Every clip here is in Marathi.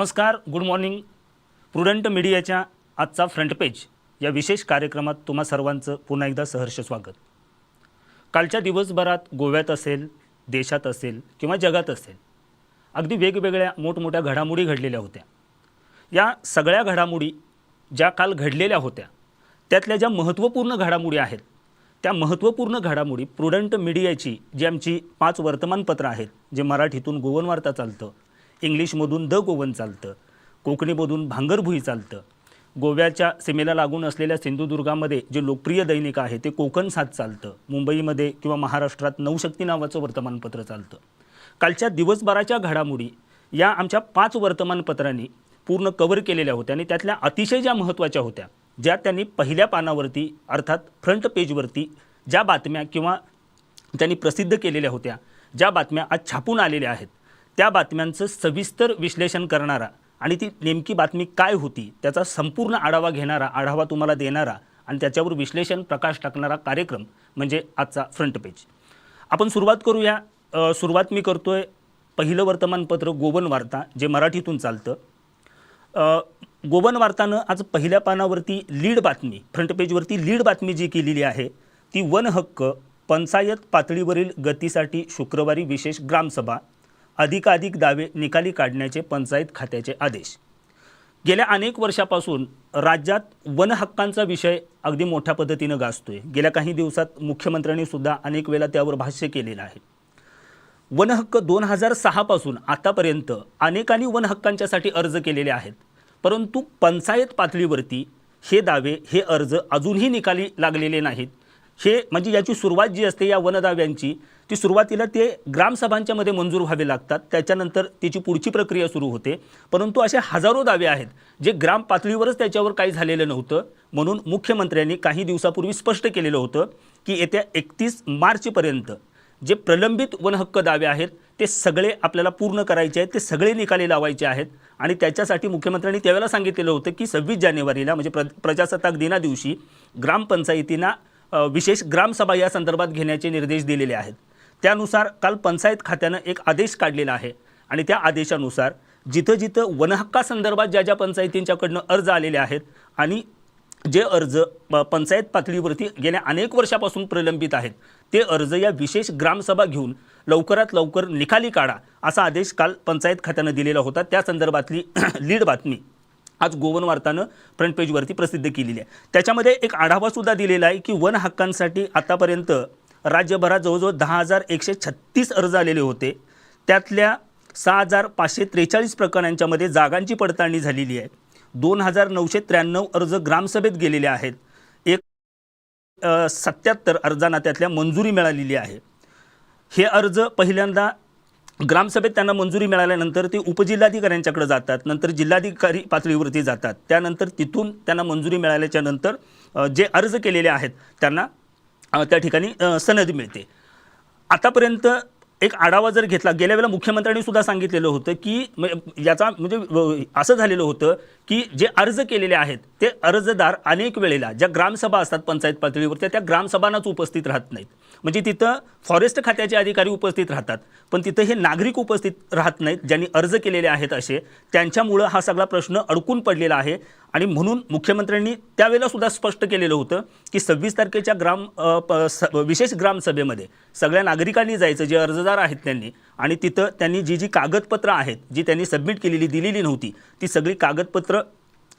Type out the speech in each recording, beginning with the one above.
नमस्कार गुड मॉर्निंग प्रुडंट मीडियाच्या आजचा फ्रंट पेज या विशेष कार्यक्रमात तुम्हा सर्वांचं पुन्हा एकदा सहर्ष स्वागत. कालच्या दिवसभरात गोव्यात असेल देशात असेल किंवा जगात असेल अगदी वेगवेगळ्या मोठमोठ्या घडामोडी घडलेल्या होत्या. या सगळ्या घडामोडी ज्या काल घडलेल्या होत्या त्यातल्या ज्या महत्त्वपूर्ण घडामोडी आहेत त्या महत्त्वपूर्ण घडामोडी प्रुडंट मीडियाची जी आमची पाच वर्तमानपत्रं आहेत जे मराठीतून गोवन वार्ता चालतं इंग्लिशमधून द गोवन चालतं. कोकणीमधून भांगरभुई चालतं. गोव्याच्या सीमेला लागून असलेल्या सिंधुदुर्गामध्ये जे लोकप्रिय दैनिक आहे ते कोकण सात चालतं. मुंबईमध्ये किंवा महाराष्ट्रात नवशक्ती नावाचं वर्तमानपत्र चालतं. कालच्या दिवसभराच्या घडामोडी या आमच्या पाच वर्तमानपत्रांनी पूर्ण कव्हर केलेल्या होत्या आणि त्यातल्या अतिशय ज्या महत्त्वाच्या होत्या ज्या त्यांनी पहिल्या पानावरती अर्थात फ्रंट पेजवरती ज्या बातम्या किंवा त्यांनी प्रसिद्ध केलेल्या होत्या ज्या बातम्या आज छापून आलेल्या आहेत त्या बातम्यांचं सविस्तर विश्लेषण करणारा आणि ती नेमकी बातमी काय होती त्याचा संपूर्ण आढावा घेणारा आढावा तुम्हाला देणारा आणि त्याच्यावर विश्लेषण प्रकाश टाकणारा कार्यक्रम म्हणजे आजचा फ्रंट पेज आपण सुरुवात करूया. सुरुवात मी करतो आहे पहिलं वर्तमानपत्र गोवन वार्ता जे मराठीतून चालतं. गोवन वार्तानं आज पहिल्या पानावरती लीड बातमी फ्रंट पेजवरती लीड बातमी जी केलेली आहे ती वन हक्क पंचायत पातळीवरील गतीसाठी शुक्रवारी विशेष ग्रामसभा अधिकाधिक दावे निकाली काढण्याचे पंचायत खात्याचे आदेश. गेल्या अनेक वर्षापासून राज्यात वन हक्कांचा विषय अगदी मोठ्या पद्धतीनं गाजतोय. गेल्या काही दिवसात मुख्यमंत्र्यांनी सुद्धा अनेक वेळा त्यावर भाष्य केलेलं आहे. वन हक्क दोन हजार सहापासून आतापर्यंत अनेकांनी वन हक्कांच्यासाठी अर्ज केलेले आहेत. परंतु पंचायत पातळीवरती हे दावे हे अर्ज अजूनही निकाली लागलेले नाहीत. हे म्हणजे याची सुरुवात जी असते या वनदाव्यांची ती सुरुवातीला ते ग्रामसभांच्यामध्ये मंजूर व्हावे लागतात. त्याच्यानंतर त्याची पुढची प्रक्रिया सुरू होते. परंतु असे हजारो दावे आहेत जे ग्राम पातळीवरच त्याच्यावर काही झालेलं नव्हतं. म्हणून मुख्यमंत्र्यांनी काही दिवसापूर्वी स्पष्ट केलेलं होतं की येत्या एकतीस मार्चपर्यंत जे प्रलंबित वनहक्क दावे आहेत ते सगळे आपल्याला पूर्ण करायचे आहेत ते सगळे निकाली लावायचे आहेत. आणि त्याच्यासाठी मुख्यमंत्र्यांनी त्यावेळेला सांगितलेलं होतं की सव्वीस जानेवारीला म्हणजे प्र प्रजासत्ताक दिना दिवशी ग्रामपंचायतींना विशेष ग्रामसभा या संदर्भात घेण्याचे निर्देश दिलेले आहेत. त्यानुसार काल पंचायत खात्यानं एक आदेश काढलेला आहे आणि त्या आदेशानुसार जिथं जिथं वनहक्कासंदर्भात ज्या ज्या पंचायतींच्याकडनं अर्ज आलेले आहेत आणि जे अर्ज प- पंचायत पातळीवरती गेल्या अनेक वर्षापासून प्रलंबित आहेत ते अर्ज या विशेष ग्रामसभा घेऊन लवकरात लवकर निकाली काढा असा आदेश काल पंचायत खात्यानं दिलेला होता. त्या संदर्भातली लीड बातमी. आज गोवन वार्तानं फ्रंट पेजवरती प्रसिद्ध केलेली आहे. त्याच्यामध्ये एक आढावासुद्धा दिलेला आहे की वन हक्कांसाठी आतापर्यंत राज्यभरात जवळजवळ दहा हजार एकशे छत्तीस अर्ज आलेले होते. त्यातल्या सहा हजार पाचशे त्रेचाळीस प्रकरणांच्यामध्ये जागांची पडताळणी झालेली आहे. दोन हजार नऊशे त्र्याण्णव अर्ज ग्रामसभेत गेलेले आहेत. एक सत्याहत्तर अर्जांना त्यातल्या मंजुरी मिळालेली आहे. हे अर्ज पहिल्यांदा ग्रामसभेत त्यांना मंजुरी मिळाल्यानंतर ते उपजिल्हाधिकाऱ्यांच्याकडे जातात नंतर जिल्हाधिकारी पातळीवरती जातात. त्यानंतर तिथून त्यांना मंजुरी मिळाल्याच्या नंतर जे अर्ज केलेले आहेत त्यांना त्या ठिकाणी सनद मिळते. आतापर्यंत एक आढावा जर घेतला गेल्या वेळेला मुख्यमंत्र्यांनी सुद्धा सांगितलेलं होतं की म- याचा म्हणजे व- असं झालेलं होतं की जे अर्ज केलेले आहेत ते अर्जदार अनेक वेळेला ज्या ग्रामसभा असतात पंचायत पातळीवरती त्या ग्रामसभांनाच उपस्थित राहत नाहीत. म्हणजे तिथं फॉरेस्ट खात्याचे अधिकारी उपस्थित राहतात पण तिथं हे नागरिक उपस्थित राहत नाहीत ज्यांनी अर्ज केलेले आहेत असे त्यांच्यामुळं हा सगळा प्रश्न अडकून पडलेला आहे. आणि म्हणून मुख्यमंत्र्यांनी त्यावेळेलासुद्धा स्पष्ट केलेलं होतं की सव्वीस तारखेच्या ग्राम प- स- विशेष ग्रामसभेमध्ये सगळ्या नागरिकांनी जायचं जे अर्जदार आहेत त्यांनी आणि तिथं त्यांनी जी जी कागदपत्रं आहेत जी त्यांनी सबमिट केलेली दिलेली नव्हती ती सगळी कागदपत्रं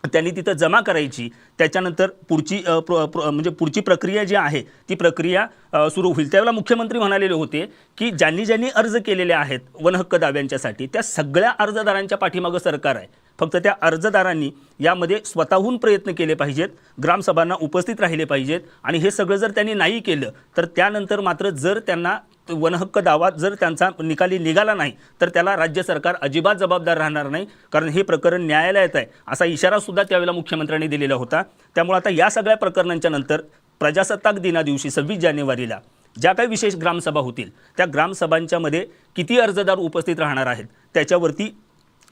त्यांनी तिथं जमा करायची. त्याच्यानंतर पुढची प्र- प्र- म्हणजे पुढची प्रक्रिया जी आहे ती प्रक्रिया सुरू होईल. त्यावेळेला मुख्यमंत्री म्हणालेले होते की ज्यांनी ज्यांनी अर्ज केलेले आहेत वनहक्क दाव्यांच्यासाठी त्या सगळ्या अर्जदारांच्या पाठीमागं सरकार आहे. फक्त त्या अर्जदारांनी यामध्ये स्वतःहून प्रयत्न केले पाहिजेत ग्रामसभांना उपस्थित राहिले पाहिजेत आणि हे सगळं जर त्यांनी नाही केलं तर त्यानंतर मात्र जर त्यांना वनहक्क दावा जर त्यांचा निकाली निघाला नाही तर त्याला राज्य सरकार अजिबात जबाबदार राहणार नाही कारण हे प्रकरण न्यायालयात आहे असा इशारासुद्धा त्यावेळेला मुख्यमंत्र्यांनी दिलेला होता. त्यामुळे आता या सगळ्या प्रकरणांच्या नंतर प्रजासत्ताक दिना दिवशी सव्वीस जानेवारीला ज्या काही विशेष ग्रामसभा होतील त्या ग्रामसभांच्यामध्ये किती अर्जदार उपस्थित राहणार आहेत त्याच्यावरती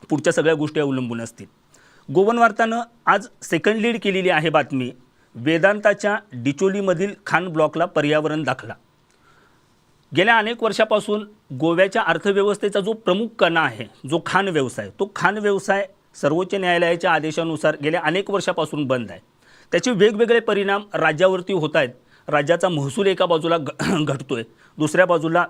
पुढच्या सगळ्या गोष्टी अवलंबून असतील. गोवन वार्तानं आज सेकंड लीड केलेली आहे बातमी. वेदांताच्या डिचोलीमधील खान ब्लॉकला पर्यावरण दाखला. गेल्या अनेक वर्षापासून गोव्याच्या अर्थव्यवस्थेचा जो प्रमुख कणा आहे जो खान व्यवसाय तो खान व्यवसाय सर्वोच्च न्यायालयाच्या आदेशानुसार गेल्या अनेक वर्षापासून बंद आहे. त्याचे वेगवेगळे परिणाम राज्यावरती होत आहेत. राज्याचा महसूल एका बाजूला घ आहे दुसऱ्या बाजूला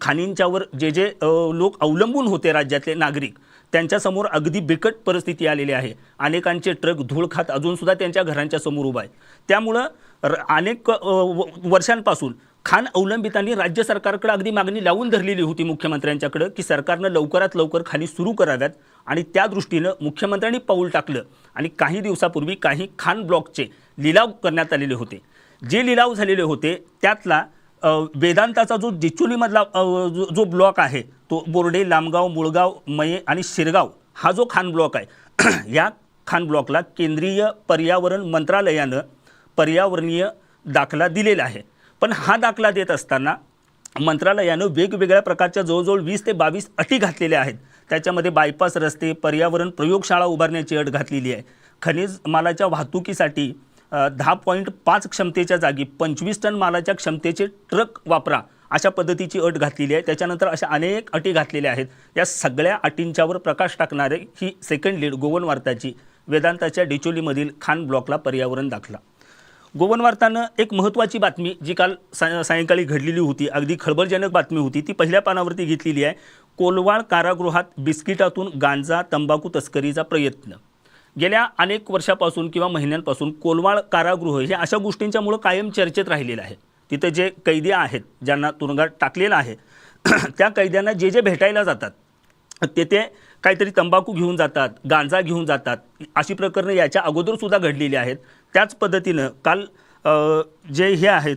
खाणींच्यावर जे जे लोक अवलंबून होते राज्यातले नागरिक त्यांच्यासमोर अगदी बिकट परिस्थिती आलेली आहे. अनेकांचे ट्रक धूळ खात अजूनसुद्धा त्यांच्या घरांच्या समोर उभा आहे. त्यामुळं र अनेक व- वर्षांपासून खान अवलंबितांनी राज्य सरकारकडे अगदी मागणी लावून धरलेली होती मुख्यमंत्र्यांच्याकडं की सरकारनं लवकरात लवकर खाली सुरू कराव्यात आणि त्या दृष्टीनं मुख्यमंत्र्यांनी पाऊल टाकलं आणि काही दिवसापूर्वी काही खान ब्लॉकचे लिलाव करण्यात आलेले होते. जे लिलाव झालेले होते त्यातला वेदांताचा जो जिचोलीमधला जो जो ब्लॉक आहे तो बोर्डे लामगाव मुळगाव मये आणि शिरगाव हा जो खान ब्लॉक आहे या खान ब्लॉकला केंद्रीय पर्यावरण मंत्रालयानं पर्यावरणीय दाखला दिलेला आहे. पण हा दाखला देत असताना मंत्रालयानं वेगवेगळ्या प्रकारच्या जवळजवळ वीस ते बावीस अटी घातलेल्या आहेत. त्याच्यामध्ये बायपास रस्ते पर्यावरण प्रयोगशाळा उभारण्याची अट घातलेली आहे. खनिज मालाच्या वाहतुकीसाठी दहा पॉईंट पाच क्षमतेच्या जागी पंचवीस टन मालाच्या क्षमतेचे ट्रक वापरा अशा पद्धतीची अट घातलेली आहे. त्याच्यानंतर अशा अनेक अटी घातलेल्या आहेत. या सगळ्या अटींच्यावर प्रकाश टाकणारे ही सेकंड लीड गोवन वार्ताची वेदांताच्या डिचोलीमधील खान ब्लॉकला पर्यावरण दाखला. गोवन वार्तानं एक महत्त्वाची बातमी जी काल सा सायंकाळी घडलेली होती अगदी खळबळजनक बातमी होती ती पहिल्या पानावरती घेतलेली आहे. कोलवाळ कारागृहात बिस्किटातून गांजा तंबाखू तस्करीचा प्रयत्न. गेल्या अनेक वर्षापासून किंवा महिन्यांपासून कोलवाळ कारागृह हे अशा गोष्टींच्यामुळं कायम चर्चेत राहिलेलं आहे. तिथं जे कैदी आहेत ज्यांना तुरुंगात टाकलेलं आहे त्या कैद्यांना जे जे भेटायला जातात तेथे काहीतरी तंबाखू घेऊन जातात गांजा घेऊन जातात अशी प्रकरणं याच्या अगोदरसुद्धा घडलेली आहेत. त्याच पद्धतीनं काल जे हे आहेत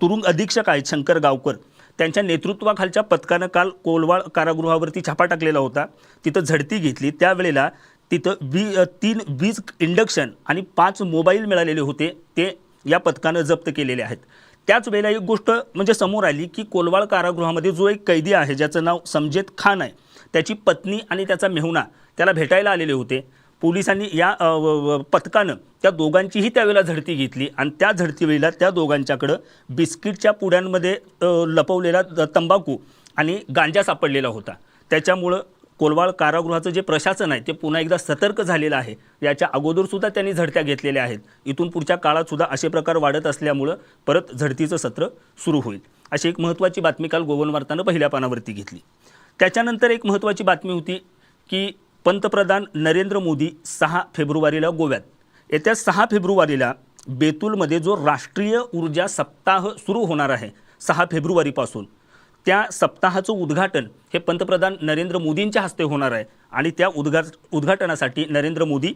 तुरुंग अधीक्षक आहेत शंकर गावकर त्यांच्या नेतृत्वाखालच्या पथकानं काल कोलवाळ कारागृहावरती छापा टाकलेला होता. तिथं झडती घेतली. त्यावेळेला तिथं वी तीन वीज इंडक्शन आणि पाच मोबाईल मिळालेले होते ते या पथकानं जप्त केलेले आहेत. त्याच वेळेला एक गोष्ट म्हणजे समोर आली की कोलवाळ कारागृहामध्ये जो एक कैदी आहे ज्याचं नाव समजेत खान आहे त्याची पत्नी आणि त्याचा मेहुणा त्याला भेटायला आलेले होते. पोलिसांनी या व- पथकानं त्या दोघांचीही त्यावेळेला झडती घेतली आणि त्या झडतीवेळेला त्या दोघांच्याकडं बिस्किटच्या पुड्यांमध्ये लपवलेला तंबाखू आणि गांजा सापडलेला होता. त्याच्यामुळं कोलवाळ कारागृहाचं जे प्रशासन आहे ते पुन्हा एकदा सतर्क झालेलं आहे. याच्या अगोदरसुद्धा त्यांनी झडत्या घेतलेल्या आहेत. इथून पुढच्या काळातसुद्धा असे प्रकार वाढत असल्यामुळं परत झडतीचं सत्र सुरू होईल. अशी एक महत्त्वाची बातमी काल गोवन वार्तानं पहिल्या पानावरती घेतली. त्याच्यानंतर एक महत्त्वाची बातमी होती की पंतप्रधान नरेंद्र मोदी सहा फेब्रुवारीला गोव्यात. येत्या सहा फेब्रुवारीला बेतूलमध्ये जो राष्ट्रीय ऊर्जा सप्ताह सुरू होणार आहे सहा फेब्रुवारीपासून त्या सप्ताहाचं उद्घाटन हे पंतप्रधान नरेंद्र मोदींच्या हस्ते होणार आहे. आणि त्या उद्घा उद्घाटनासाठी नरेंद्र मोदी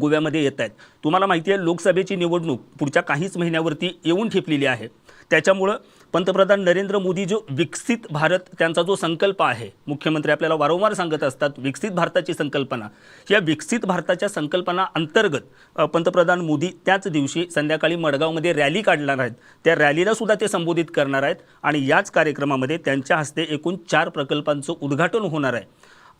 गोव्यामध्ये येत आहेत. तुम्हाला माहिती आहे लोकसभेची निवडणूक पुढच्या काहीच महिन्यावरती येऊन ठेपलेली आहे. त्याच्यामुळं पंतप्रधान नरेंद्र मोदी जो विकसित भारत त्यांचा जो संकल्प आहे मुख्यमंत्री आपल्याला वारंवार सांगत असतात विकसित भारताची संकल्पना. या विकसित भारताच्या संकल्पना अंतर्गत पंतप्रधान मोदी त्याच दिवशी संध्याकाळी मडगावमध्ये रॅली काढणार आहेत. त्या रॅलीला सुद्धा ते संबोधित करणार आहेत आणि याच कार्यक्रमामध्ये त्यांच्या हस्ते एकूण चार प्रकल्पांचं उद्घाटन होणार आहे.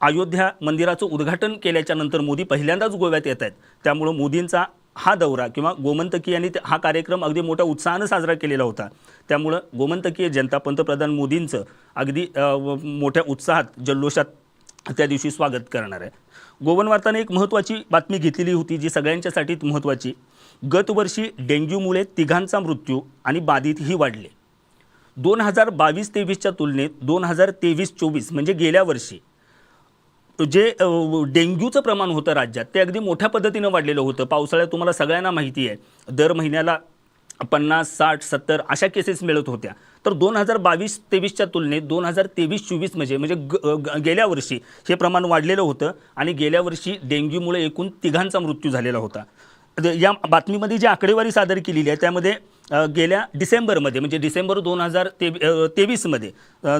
अयोध्या मंदिराचं उद्घाटन केल्याच्यानंतर मोदी पहिल्यांदाच गोव्यात येत आहेत. त्यामुळं मोदींचा हा दौरा किंवा गोमंतकी यांनी हा कार्यक्रम अगदी मोठ्या उत्साहानं साजरा केलेला होता. त्यामुळं गोमंतकीय जनता पंतप्रधान मोदींचं अगदी मोठ्या उत्साहात जल्लोषात त्या दिवशी स्वागत करणार आहे. गोवन वार्ताने एक महत्त्वाची बातमी घेतलेली होती जी सगळ्यांच्यासाठी महत्त्वाची. गतवर्षी डेंग्यूमुळे तिघांचा मृत्यू आणि बाधितही वाढले. दोन हजार बावीस तेवीसच्या तुलनेत दोन हजार तेवीस चोवीस म्हणजे गेल्या वर्षी जे डेंग्यूचं प्रमाण होतं राज्यात ते अगदी मोठ्या पद्धतीनं वाढलेलं होतं. पावसाळ्यात तुम्हाला सगळ्यांना माहिती आहे दर महिन्याला पन्नास साठ सत्तर अशा केसेस मिळत होत्या. तर दोन हजार बावीस तेवीसच्या तुलनेत दोन हजार तेवीस चोवीस म्हणजे म्हणजे ग- ग- गेल्या वर्षी हे प्रमाण वाढलेलं होतं आणि गेल्या वर्षी डेंग्यूमुळे एकूण तिघांचा मृत्यू झालेला होता. द- या बातमीमध्ये जी आकडेवारी सादर केलेली आहे त्यामध्ये गेल्या डिसेंबरमध्ये म्हणजे डिसेंबर दोन हजार ते तेवीसमध्ये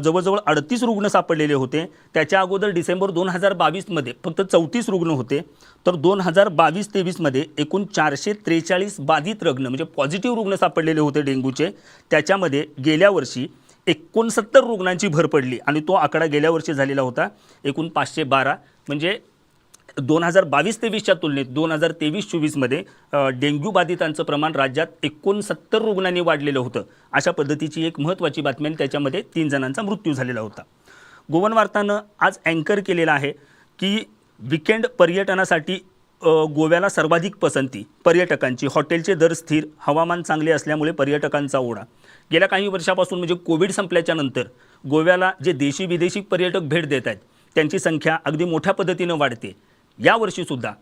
जवळजवळ अडतीस रुग्ण सापडलेले होते. त्याच्या अगोदर डिसेंबर दोन हजार बावीसमध्ये फक्त चौतीस रुग्ण होते. तर दोन हजार बावीस तेवीसमध्ये एकूण चारशे त्रेचाळीस बाधित रुग्ण म्हणजे पॉझिटिव्ह रुग्ण सापडलेले होते डेंग्यूचे. त्याच्यामध्ये गेल्या वर्षी एकोणसत्तर रुग्णांची भर पडली आणि तो आकडा गेल्या वर्षी झालेला होता. एकूण पाचशे बारा म्हणजे दोन हजार बावीस तेवीसच्या तुलनेत दोन हजार तेवीस चोवीसमध्ये डेंग्यू बाधितांचं प्रमाण राज्यात एकोणसत्तर रुग्णांनी वाढलेलं होतं. अशा पद्धतीची एक महत्त्वाची बातमी आणि त्याच्यामध्ये तीन जणांचा मृत्यू झालेला होता. गोवन वार्तानं आज अँकर केलेला आहे की विकेंड पर्यटनासाठी गोव्याला सर्वाधिक पसंती पर्यटकांची. हॉटेलचे दर स्थिर हवामान चांगले असल्यामुळे पर्यटकांचा ओढा. गेल्या काही वर्षापासून म्हणजे कोविड संपल्याच्या नंतर गोव्याला जे देशी विदेशी पर्यटक भेट देत आहेत त्यांची संख्या अगदी मोठ्या पद्धतीनं वाढते. यावर्षीसुद्धा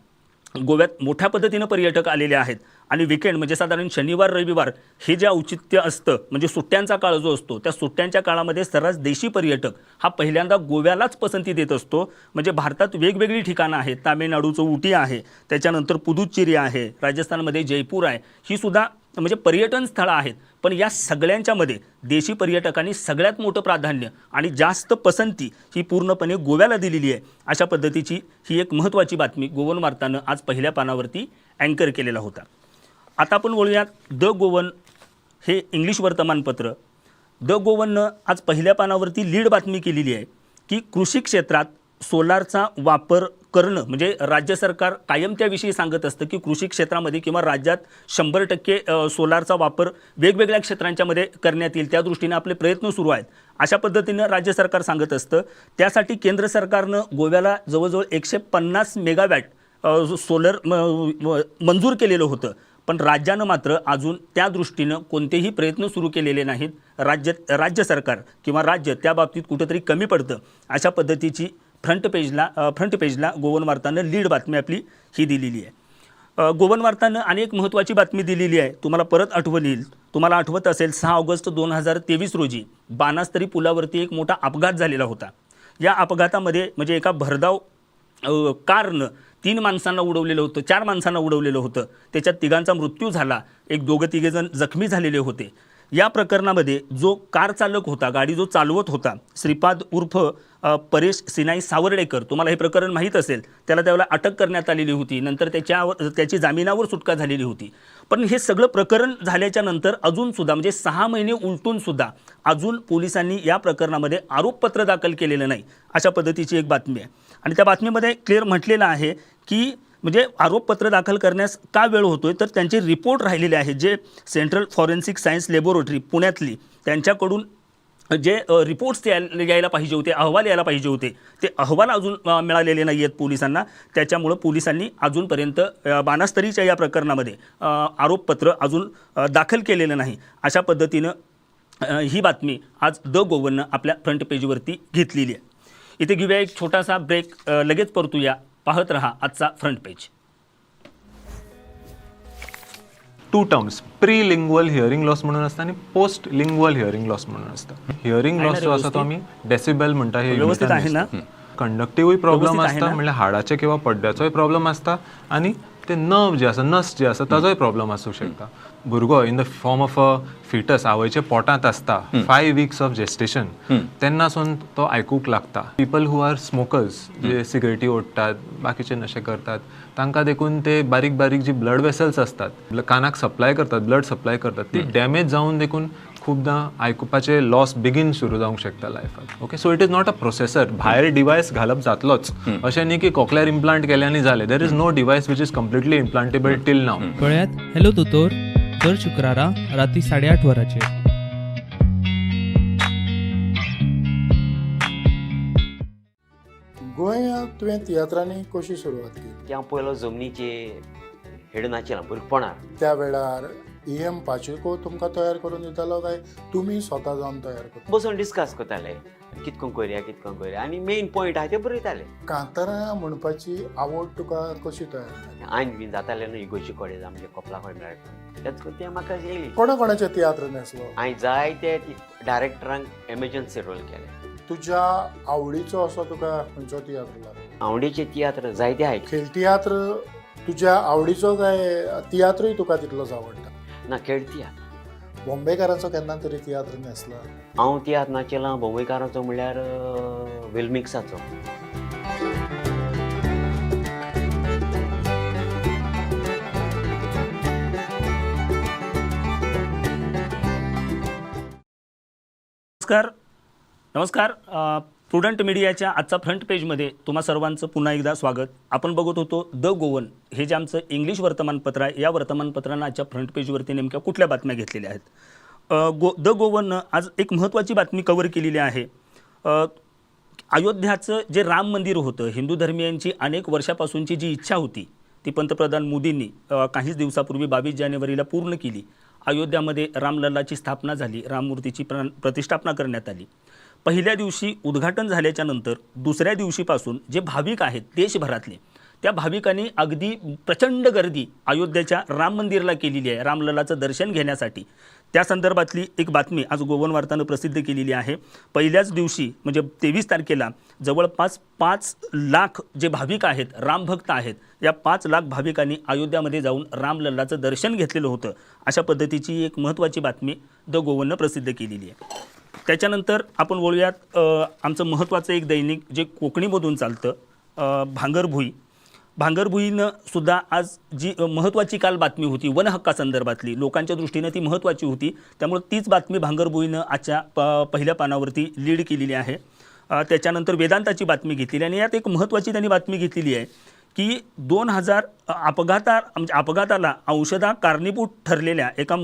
गोव्यात मोठ्या पद्धतीनं पर्यटक आलेले आहेत. आणि विकेंड म्हणजे साधारण शनिवार रविवार हे जे औचित्य असतं म्हणजे सुट्ट्यांचा काळ जो असतो त्या सुट्ट्यांच्या काळामध्ये सर्रास देशी पर्यटक हा पहिल्यांदा गोव्यालाच पसंती देत असतो. म्हणजे भारतात वेगवेगळी ठिकाणं आहेत. तामिळनाडूचं उटी आहे त्याच्यानंतर पुदुच्चेरी आहे राजस्थानमध्ये जयपूर आहे. ही सुद्धा म्हणजे पर्यटन स्थळं आहेत. पण या सगळ्यांच्यामध्ये देशी पर्यटकांनी सगळ्यात मोठं प्राधान्य आणि जास्त पसंती ही पूर्णपणे गोव्याला दिलेली आहे. अशा पद्धतीची ही एक महत्त्वाची बातमी गोवन वार्तानं आज पहिल्या पानावरती अँकर केलेला होता. आता आपण बोलूयात द गोवन हे इंग्लिश वर्तमानपत्र. द गोवननं आज पहिल्या पानावरती लीड बातमी केलेली आहे की कृषी क्षेत्रात सोलारचा वापर करणं म्हणजे राज्य सरकार कायम त्याविषयी सांगत असतं की कृषी क्षेत्रामध्ये किंवा राज्यात शंभर टक्के सोलारचा वापर वेगवेगळ्या क्षेत्रांच्यामध्ये करण्यात येईल त्या दृष्टीने आपले प्रयत्न सुरू आहेत. अशा पद्धतीनं राज्य सरकार सांगत असतं. त्यासाठी केंद्र सरकारनं गोव्याला जवळजवळ एकशे पन्नास मेगावॅट सोलर म- म- मंजूर केलेलं होतं. पण राज्यानं मात्र अजून त्या दृष्टीनं कोणतेही प्रयत्न सुरू केलेले नाहीत. राज्य राज्य सरकार किंवा राज्य त्या बाबतीत कुठंतरी कमी पडतं. अशा पद्धतीची फ्रंट पेजला फ्रंट पेजला गोवन वार्तानं लीड बातमी आपली ही दिलेली आहे. गोवन वार्तानं अनेक महत्त्वाची बातमी दिलेली आहे. तुम्हाला परत आठवण येईल. तुम्हाला आठवत असेल सहा ऑगस्ट दोन हजार तेवीस रोजी बाणास्तरी पुलावरती एक मोठा अपघात झालेला होता. या अपघातामध्ये म्हणजे एका भरधाव कारनं तीन माणसांना उडवलेलं होतं चार माणसांना उडवलेलं होतं. त्याच्यात तिघांचा मृत्यू झाला. एक दोघं तिघेजण जखमी झालेले होते. या प्रकरणामध्ये जो कार चालक होता गाडी जो चालवत होता श्रीपाद उर्फ परेश सिनाई सावर्डेकर तुम्हाला हे प्रकरण माहीत असेल. त्याला त्यावेळेला अटक करण्यात आलेली होती. नंतर त्याच्यावर त्याची जामिनावर सुटका झालेली होती. पण हे सगळं प्रकरण झाल्याच्यानंतर अजूनसुद्धा म्हणजे सहा महिने उलटूनसुद्धा अजून पोलिसांनी या प्रकरणामध्ये आरोपपत्र दाखल केलेलं नाही अशा पद्धतीची एक बातमी आहे. आणि त्या बातमीमध्ये क्लिअर म्हटलेलं आहे की म्हणजे आरोपपत्र दाखल करण्यास का वेळ होतो आहे तर त्यांचे रिपोर्ट राहिलेले आहेत जे सेंट्रल फॉरेन्सिक सायन्स लॅबोरेटरी पुण्यातली. त्यांच्याकडून जे रिपोर्ट्स यायला यायला पाहिजे होते अहवाल यायला पाहिजे होते ते अहवाल अजून मिळालेले नाही आहेत पोलिसांना. त्याच्यामुळं पोलिसांनी अजूनपर्यंत बानास्तरीच्या या प्रकरणामध्ये आरोपपत्र अजून दाखल केलेलं नाही. अशा पद्धतीनं ही बातमी आज द गोवननं आपल्या फ्रंट पेजवरती घेतलेली आहे. इथे घेऊया एक छोटासा ब्रेक लगेच परतूया. पाहत रहा आजचा front page two terms prelingual hearing loss म्हणून असतं आणि पोस्ट लिंग्वल हिअरिंग लॉस म्हणून असतं. हिअरिंग लॉस जो असतो तो आम्ही डेसिबेल म्हणता हे व्यवस्थित आहे ना? कंडक्टिव्हय प्रॉब्लेम असता? म्हणजे हाडाचे किंवा पड्ड्याचोय प्रॉब्लेम असता आणि ते नर्व जे आसा नस जे आसा ताजोय प्रॉब्लेम आसूं शकता. भुरगो in the form of a fits आवयचे पोटांत असता फायव वीक्स ऑफ जेस्टेशन तेन्नासून तो आयकूंक लागता. पीपल हू आर स्मोकर्स जे सिगरेटी ओडटात बाकीचे नशे करतात तांकां देखून ते बारीक बारीक जी ब्लड वेसल्स असतात कानाक सप्लाय करतात ब्लड सप्लाय करतात ती डॅमेज जावन देखून खुबदां आयकुपाचे लॉस बेगीन सुरू जावंक शकता लायफात okay so it is not a processor भायर डिवायस घालप जातलोच. अशें न्ही की कोकल्यार इम्प्लांट केले आनी जालें there is no device which is completely implantable till now कळ्यात hello दोतोर दर शुक्रारा राती साडेआठ वरांचेर गोंयांत तुवें तियात्रांनी कशी सुरवात केली? त्या पयलो जमनीचे हेड नाचिला भुरगपणां त्या वेळार ई एम पाचेको तुमकां तयार करून दितालो काय तुमी स्वता जावन तयार करता. बसून डिस्कस करताले कितको करया कितको करया आनी मेन पॉयंट आहा ते बरयताले कांतारां म्हणपाची आवड तुका कशी तयार जाली आयन बीन जाताले न्हू इगोची कडेन आमचे कपला कडेन मेळटा तेच ते म्हाका येयली कोणा कोणाचे तियात्र न्हेसलो हांवें जाय ते डायरेक्टरांक एमर्जन्सी रोल केले. तुज्या आवडीचो असो तुका खंयचो तियात्र लागलो? आवडीचे तियात्र जायते आहाय खेळ तियात्र तुज्या आवडीचो काय तियात्रय तुका तितलोच आवडटा ना खेळ तियात्र बॉम्बेकारांचो केन्ना तरी तियात्र न्हेसला हांव तियात्र नाचिलां भोंवयकाराचो म्हणल्यार वेलमिक्साचो. नमस्कार. नमस्कार. प्रुडंट मीडियाच्या आजचा फ्रंट पेजमध्ये तुम्हा सर्वांचं पुन्हा एकदा स्वागत. आपण बघत होतो द गोवन हे जे आमचं इंग्लिश वर्तमानपत्र आहे या वर्तमानपत्रानं आजच्या फ्रंट पेजवरती नेमक्या कुठल्या बातम्या घेतलेल्या आहेत? गो द गोवननं आज एक महत्त्वाची बातमी कव्हर केलेली आहे. अयोध्याचं जे राम मंदिर होतं हिंदू धर्मियांची अनेक वर्षापासूनची जी इच्छा होती ती पंतप्रधान मोदींनी काहीच दिवसापूर्वी बावीस जानेवारीला पूर्ण केली. अयोध्यामध्ये रामलल्लाची स्थापना झाली राममूर्तीची प्र प्रतिष्ठापना करण्यात आली. पहिल्या दिवशी उद्घाटन झाल्याच्यानंतर दुसऱ्या दिवशीपासून जे भाविक आहेत देशभरातले त्या भाविकांनी अगदी प्रचंड गर्दी अयोध्येच्या राम मंदिरला केलेली आहे रामलल्लाचं दर्शन घेण्यासाठी. त्या संदर्भातली एक बातमी आज गोवन वार्तानं प्रसिद्ध केलेली आहे. पहिल्याच दिवशी म्हणजे तेवीस तारखेला जवळपास पाच लाख जे भाविक आहेत रामभक्त आहेत या पाच लाख भाविकांनी अयोध्यामध्ये जाऊन रामलल्लाचं दर्शन घेतलेलं होतं. अशा पद्धतीची एक महत्त्वाची बातमी द गोवननं प्रसिद्ध केलेली आहे. त्याच्यानंतर आपण बोलूयात आमचं महत्त्वाचं एक दैनिक जे कोकणीमधून चालतं भांगरभुई. भांगरभुईनं सुद्धा आज जी महत्त्वाची काल बातमी होती वन हक्कासंदर्भातली लोकांच्या दृष्टीनं ती महत्त्वाची होती त्यामुळे तीच बातमी भांगरभुईनं आजच्या प पहिल्या पानावरती लीड केलेली आहे. त्याच्यानंतर वेदांताची बातमी घेतलेली आणि यात एक महत्त्वाची त्यांनी बातमी घेतलेली आहे की दोन हजार अपघाता म्हणजे अपघाताला अंशदा कारणीभूत ठरलेल्या एका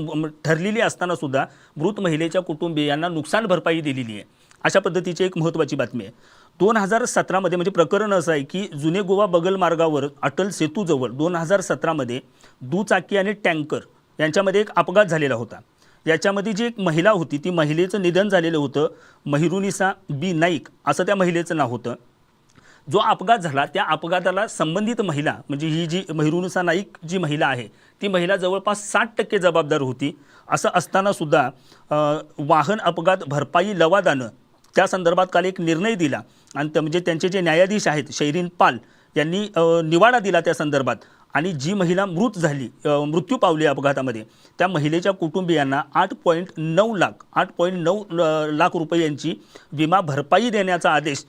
ठरलेली असतानासुद्धा मृत महिलेच्या कुटुंबियांना नुकसान भरपाई दिलेली आहे. अशा पद्धतीची एक महत्त्वाची बातमी आहे. दोन हजार सतरामध्ये म्हणजे प्रकरण असं आहे की जुने गोवा बगल मार्गावर अटल सेतूजवळ दोन हजार सतरामध्ये दुचाकी आणि टँकर यांच्यामध्ये एक अपघात झालेला होता. याच्यामध्ये जी एक महिला होती ती महिलेचं निधन झालेलं होतं महिरुनिसा बी. नाईक असं त्या महिलेचं नाव होतं. जो अपघात झाला त्या अपघाताला संबंधित महिला म्हणजे ही जी महिरुनिसा नाईक जी महिला आहे ती महिला जवळपास साठ टक्के जबाबदार होती. असं असतानासुद्धा वाहन अपघात भरपाई लवादानं त्या संदर्भात काल एक निर्णय दिला. आणि त्या- म्हणजे त्यांचे जे न्यायाधीश आहेत शैरीन पाल यांनी निवाडा दिला त्या संदर्भात. आणि जी महिला मृत झाली मृत्यू पावली अपघातामध्ये त्या महिलेच्या कुटुंबियांना आठ पॉईंट नऊ लाख आठ पॉईंट नऊ ल- लाख रुपयांची विमा भरपाई देण्याचा आदेश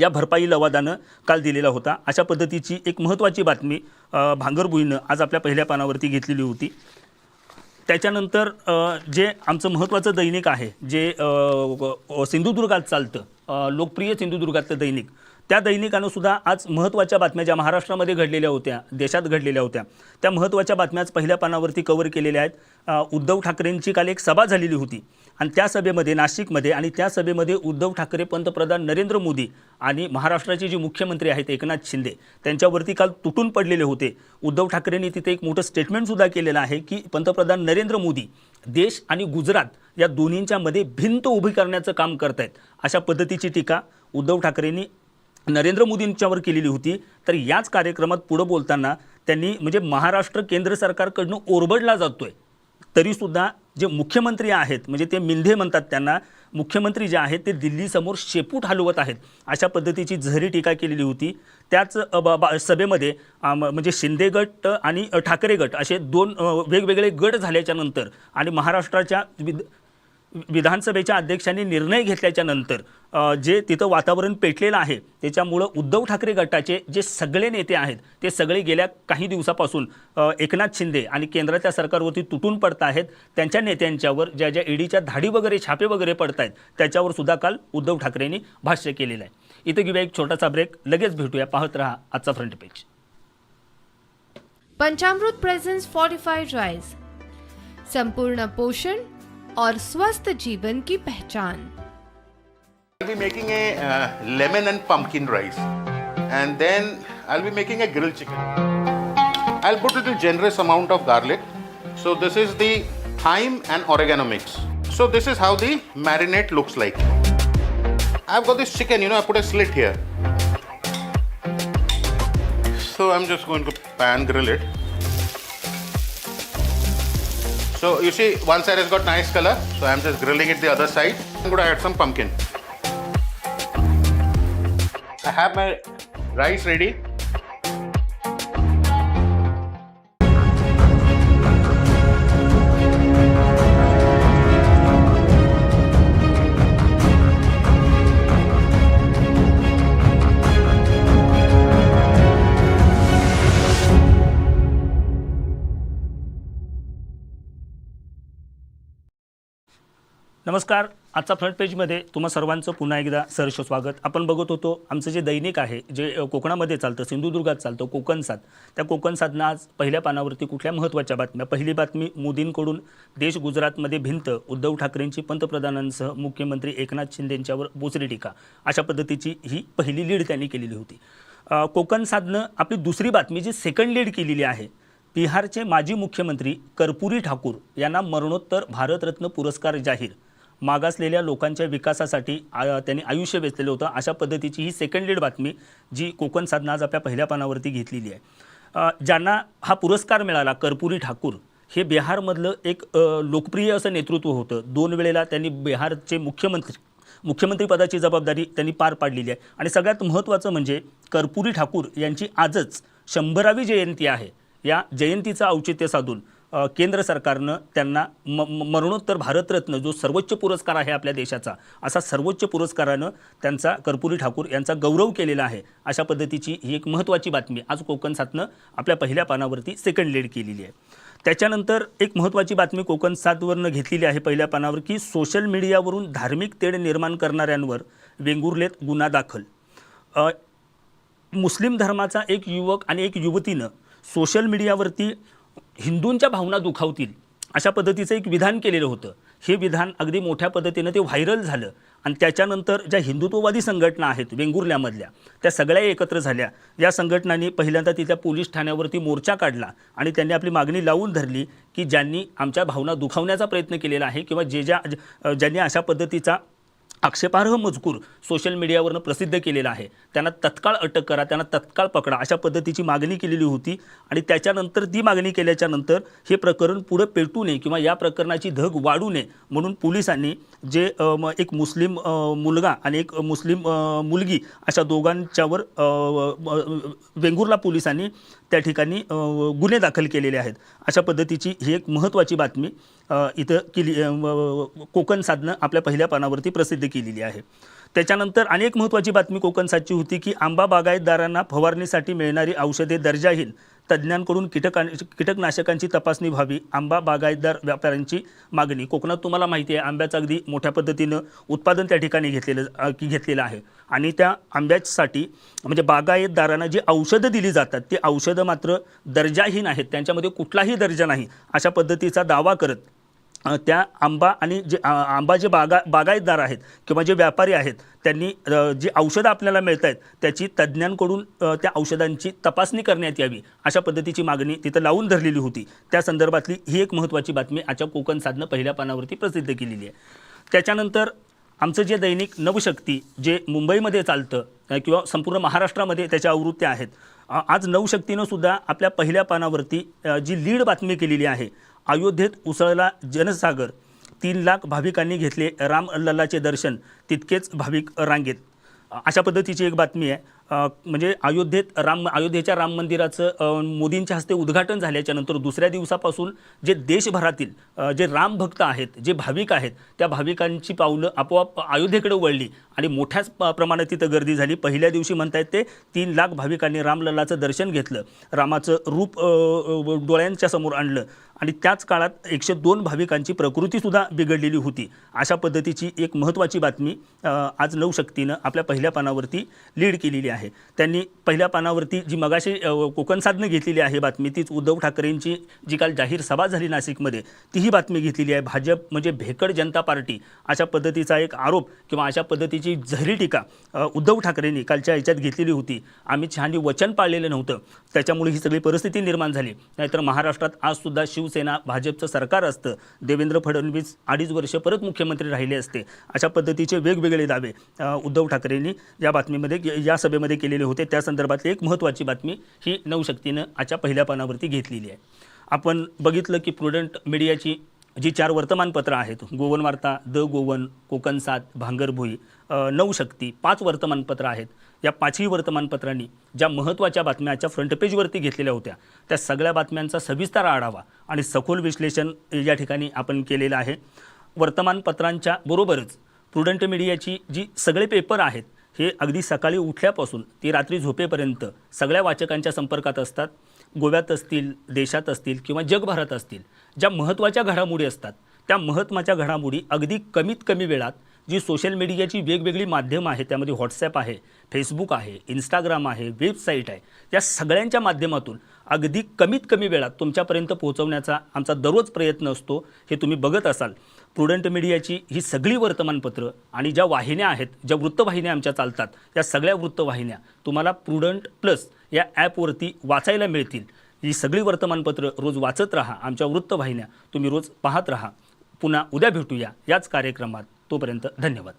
या भरपाई लवादानं काल दिलेला होता. अशा पद्धतीची एक महत्त्वाची बातमी भांगरभुईनं आज आपल्या पहिल्या पानावरती घेतलेली होती. त्याच्यानंतर जे आमचं महत्त्वाचं दैनिक आहे जे सिंधुदुर्गात चालतं लोकप्रिय सिंधुदुर्गातलं दैनिक त्या दैनिकानं सुद्धा आज महत्त्वाच्या बातम्या ज्या महाराष्ट्रामध्ये घडलेल्या होत्या देशात घडलेल्या होत्या त्या महत्त्वाच्या बातम्या आज पहिल्या पानावरती कव्हर केलेल्या आहेत. उद्धव ठाकरेंची काल एक सभा झालेली होती. आणि त्या सभेमध्ये नाशिकमध्ये आणि त्या सभेमध्ये उद्धव ठाकरे पंतप्रधान नरेंद्र मोदी आणि महाराष्ट्राचे जे मुख्यमंत्री आहेत एकनाथ शिंदे त्यांच्यावरती काल तुटून पडलेले होते. उद्धव ठाकरेंनी तिथे एक मोठं स्टेटमेंटसुद्धा केलेलं आहे की पंतप्रधान नरेंद्र मोदी देश आणि गुजरात या दोन्हींच्यामध्ये भिंत उभी करण्याचं काम करत आहेत अशा पद्धतीची टीका उद्धव ठाकरेंनी नरेंद्र मोदींच्यावर केलेली होती. तर याच कार्यक्रमात पुढं बोलताना त्यांनी म्हणजे महाराष्ट्र केंद्र सरकारकडनं ओरबडला जातो आहे तरीसुद्धा जे मुख्यमंत्री आहेत म्हणजे ते मिंधे म्हणतात त्यांना मुख्यमंत्री जे आहेत ते दिल्लीसमोर शेपूट हलवत आहेत. अशा पद्धतीची झरी टीका केलेली होती. त्याच सभेमध्ये म्हणजे शिंदे गट आणि ठाकरे गट असे दोन वेगवेगळे गट झाल्याच्यानंतर आणि महाराष्ट्राच्या विद विधानसभेच्या अध्यक्षांनी निर्णय घेतल्याच्या नंतर जे तिथं वातावरण पेटलेलं आहे त्याच्यामुळं उद्धव ठाकरे गटाचे जे सगळे नेते आहेत ते सगळे गेल्या काही दिवसापासून एकनाथ शिंदे आणि केंद्राच्या सरकारवरती तुटून पडत आहेत. त्यांच्या नेत्यांच्यावर ज्या ज्या ईडीच्या धाडी वगैरे छापे वगैरे पडत आहेत त्याच्यावर सुद्धा काल उद्धव ठाकरेंनी भाष्य केलेलं आहे. इथं घेऊया एक छोटासा ब्रेक लगेच भेटूया. पाहत राहा आजचा फ्रंट पेज. पंचामृत प्रेझेन्स फोर्टिफाइड राईस संपूर्ण पोषण और स्वस्थ जीवन की पहचान I'll be making a uh, lemon and pumpkin rice, and then I'll be making a grilled chicken. I'll put a little generous amount of garlic. So this is the thyme and oregano mix. So this is how the marinade looks like. I've got this chicken, you know, I put a slit here. So I'm just going to pan grill it. So you see, one side has got nice color. So I'm just grilling it the other side. I'm to add some pumpkin. I have my rice ready. नमस्कार. आजचा फ्रंट पेजमध्ये तुम्हा सर्वांचं पुन्हा एकदा सहर्ष स्वागत. आपण बघत होतो आमचं जे दैनिक आहे जे कोकणामध्ये चालतं सिंधुदुर्गात चालतं कोकण साथ त्या कोकण साधनं आज पहिल्या पानावरती कुठल्या महत्त्वाच्या बातम्या? पहिली बातमी मोदींकडून देश गुजरातमध्ये भिंत. उद्धव ठाकरेंची पंतप्रधानांसह मुख्यमंत्री एकनाथ शिंदेंच्यावर बोचरी टीका. अशा पद्धतीची ही पहिली लीड त्यांनी केलेली होती. कोकण साधनं आपली दुसरी बातमी जी सेकंड लीड केलेली आहे बिहारचे माजी मुख्यमंत्री कर्पुरी ठाकूर यांना मरणोत्तर भारतरत्न पुरस्कार जाहीर. मागासलेल्या लोकांच्या विकासासाठी त्यांनी आयुष्य वेचलेलं होतं. अशा पद्धतीची ही सेकंड लीड बातमी जी कोकण साधना आज आपल्या पहिल्या पानावरती घेतलेली आहे. ज्यांना हा पुरस्कार मिळाला कर्पुरी ठाकूर हे बिहारमधलं एक लोकप्रिय असं नेतृत्व होतं. दोन वेळेला त्यांनी बिहारचे मुख्यमंत्री मुख्यमंत्रीपदाची जबाबदारी त्यांनी पार पाडलेली आहे. आणि सगळ्यात महत्त्वाचं म्हणजे कर्पुरी ठाकूर यांची आजच शंभरावी जयंती आहे. या जयंतीचं औचित्य साधून केंद्र सरकारनं त्यांना म मरणोत्तर भारतरत्न जो सर्वोच्च पुरस्कार आहे आपल्या देशाचा असा सर्वोच्च पुरस्कारानं त्यांचा कर्पुरी ठाकूर यांचा गौरव केलेला आहे. अशा पद्धतीची ही एक महत्त्वाची बातमी आज कोकण साथनं आपल्या पहिल्या पानावरती सेकंड लीड केलेली आहे. त्याच्यानंतर एक महत्त्वाची बातमी कोकण सातवरनं घेतलेली आहे पहिल्या पानावर की सोशल मीडियावरून धार्मिक तेढ निर्माण करणाऱ्यांवर वेंगुर्लेत गुन्हा दाखल. मुस्लिम धर्माचा एक युवक आणि एक युवतीनं सोशल मीडियावरती हिंदूंच्या भावना दुखावतील अशा पद्धतीचं एक विधान केलेलं होतं. हे विधान अगदी मोठ्या पद्धतीनं ते व्हायरल झालं. आणि त्याच्यानंतर ज्या हिंदुत्ववादी संघटना आहेत वेंगुर्ल्यामधल्या त्या सगळ्या एकत्र झाल्या. या संघटनांनी पहिल्यांदा तिथल्या पोलीस ठाण्यावरती मोर्चा काढला आणि त्यांनी आपली मागणी लावून धरली की ज्यांनी आमच्या भावना दुखावण्याचा प्रयत्न केलेला आहे किंवा जे ज्या ज- ज्यांनी अशा पद्धतीचा आक्षेपार्ह मजकूर सोशल मीडियावरनं प्रसिद्ध केलेला आहे. त्यांना तत्काळ अटक करा त्यांना तत्काळ पकडा अशा पद्धतीची मागणी केलेली होती आणि त्याच्यानंतर ती मागणी केल्याच्यानंतर हे प्रकरण पुढं पेटू नये किंवा या प्रकरणाची धग वाढू नये म्हणून पोलिसांनी जे म, एक मुस्लिम मुलगा आणि एक मुस्लिम मुलगी अशा दोघांच्यावर वेंगुर्ला पोलिसांनी त्या ठिकाणी गुन्हे दाखल केलेले आहेत. अशा पद्धतीची ही एक महत्त्वाची बातमी इथं केली कोकण साधनं आपल्या पहिल्या पानावरती प्रसिद्ध केलेली आहे. त्याच्यानंतर अनेक महत्त्वाची बातमी कोकण साधची होती की आंबा बागायतदारांना फवारणीसाठी मिळणारी औषधे दर्जाहीन तज्ज्ञांकडून कीटका कीटकनाशकांची तपासणी व्हावी. आंबा बागायतदार व्यापाऱ्यांची मागणी. कोकणात तुम्हाला माहिती आहे आंब्याचं अगदी मोठ्या पद्धतीनं उत्पादन त्या ठिकाणी घेतलेलं की घेतलेलं आहे. आणि त्या आंब्यासाठी म्हणजे बागायतदारांना जी औषधं दिली जातात ती औषधं मात्र दर्जाहीन आहेत. त्यांच्यामध्ये कुठलाही दर्जा नाही. अशा पद्धतीचा दावा करत त्या आंबा आणि जे आंबा जे बागा बागायतदार आहेत किंवा जे व्यापारी आहेत त्यांनी जी औषधं आपल्याला मिळत आहेत त्याची तज्ज्ञांकडून त्या औषधांची तपासणी करण्यात यावी अशा पद्धतीची मागणी तिथं लावून धरलेली होती. त्या संदर्भातली ही एक महत्त्वाची बातमी आजच्या कोकण साधनं पहिल्या पानावरती प्रसिद्ध केलेली आहे. त्याच्यानंतर आमचं जे दैनिक नवशक्ती जे मुंबईमध्ये चालतं किंवा संपूर्ण महाराष्ट्रामध्ये त्याच्या आवृत्त्या आहेत आज नवशक्तीनं सुद्धा आपल्या पहिल्या पानावरती जी लीड बातमी केलेली आहे अयोध्येत उसळला जनसागर. तीन लाख भाविकांनी घेतले रामलल्लाचे दर्शन तितकेच भाविक रांगेत. अशा पद्धतीची एक बातमी आहे. म्हणजे अयोध्येत राम अयोध्येच्या राम मंदिराचं मोदींच्या हस्ते उद्घाटन झाल्याच्यानंतर दुसऱ्या दिवसापासून जे देशभरातील जे राम भक्त आहेत जे भाविक आहेत त्या भाविकांची पावलं आपोआप अयोध्येकडे वळली आणि मोठ्याच प्रमाणात तिथं गर्दी झाली. पहिल्या दिवशी म्हणतायत ते तीन लाख भाविकांनी रामलल्लाचं दर्शन घेतलं. रामाचं रूप डोळ्यांच्या समोर आणलं. आणि त्याच काळात एकशे दोन भाविकांची प्रकृतीसुद्धा बिघडलेली होती. अशा पद्धतीची एक महत्त्वाची बातमी आज आज नवशक्तीनं आपल्या पहिल्या पानावरती लीड केलेली आहे. त्यांनी पहिल्या पानावरती जी मगाशी कोकण साधनं घेतलेली आहे बातमी तीच उद्धव ठाकरेंची जी काल जाहीर सभा झाली नाशिकमध्ये तीही बातमी घेतलेली आहे. भाजप म्हणजे भेकड जनता पार्टी अशा पद्धतीचा एक आरोप किंवा अशा पद्धतीची झहरी टीका उद्धव ठाकरेंनी कालच्या याच्यात घेतलेली होती. आम्ही शहानी वचन पाळलेलं नव्हतं. त्याच्यामुळे ही सगळी परिस्थिती निर्माण झाली. नाहीतर महाराष्ट्रात आजसुद्धा शिव शिवसेना भाजपचं सरकार असतं. देवेंद्र फडणवीस अडीच वर्ष परत मुख्यमंत्री राहिले असते. अशा पद्धतीचे वेगवेगळे दावे उद्धव ठाकरेंनी या बातमीमध्ये या सभेमध्ये केलेले होते. त्या संदर्भातली एक महत्त्वाची बातमी ही नवशक्तीनं आजच्या पहिल्या पानावरती घेतलेली आहे. आपण बघितलं की प्रुडंट मीडियाची जी चार वर्तमानपत्रं आहेत गोवन वार्ता द गोवन कोकण सात भांगरभुई नवशक्ती पाच वर्तमानपत्रं आहेत. या पाचही वर्तमानपत्रांनी ज्या महत्त्वाच्या बातम्या आजच्या फ्रंट पेजवरती घेतलेल्या होत्या त्या सगळ्या बातम्यांचा सविस्तर आढावा आणि सखोल विश्लेषण या ठिकाणी आपण केलेलं आहे. वर्तमानपत्रांच्या बरोबरच प्रुडंट मीडियाची जी सगळे पेपर आहेत हे अगदी सकाळी उठल्यापासून ते रात्री झोपेपर्यंत सगळ्या वाचकांच्या संपर्कात असतात. गोव्यात असतील देशात असतील किंवा जगभरात असतील ज्या महत्त्वाच्या घडामोडी असतात त्या महत्त्वाच्या घडामोडी अगदी कमीत कमी वेळात जी सोशल मीडियाची वेगवेगळी माध्यमं आहेत त्यामध्ये व्हॉट्सॲप आहे फेसबुक आहे इंस्टाग्राम आहे वेबसाईट आहे या सगळ्यांच्या माध्यमातून अगदी कमीत कमी वेळात तुमच्यापर्यंत पोहोचवण्याचा आमचा दररोज प्रयत्न असतो हे तुम्ही बघत असाल. प्रुडंट मीडियाची ही सगळी वर्तमानपत्रं आणि ज्या वाहिन्या आहेत ज्या वृत्तवाहिन्या आमच्या चालतात या सगळ्या वृत्तवाहिन्या तुम्हाला प्रुडंट प्लस या ॲपवरती वाचायला मिळतील. ही सगळी वर्तमानपत्रं रोज वाचत राहा आमच्या वृत्तवाहिन्या तुम्ही रोज पाहत राहा. पुन्हा उद्या भेटूया याच कार्यक्रमात. तोपर्यंत धन्यवाद.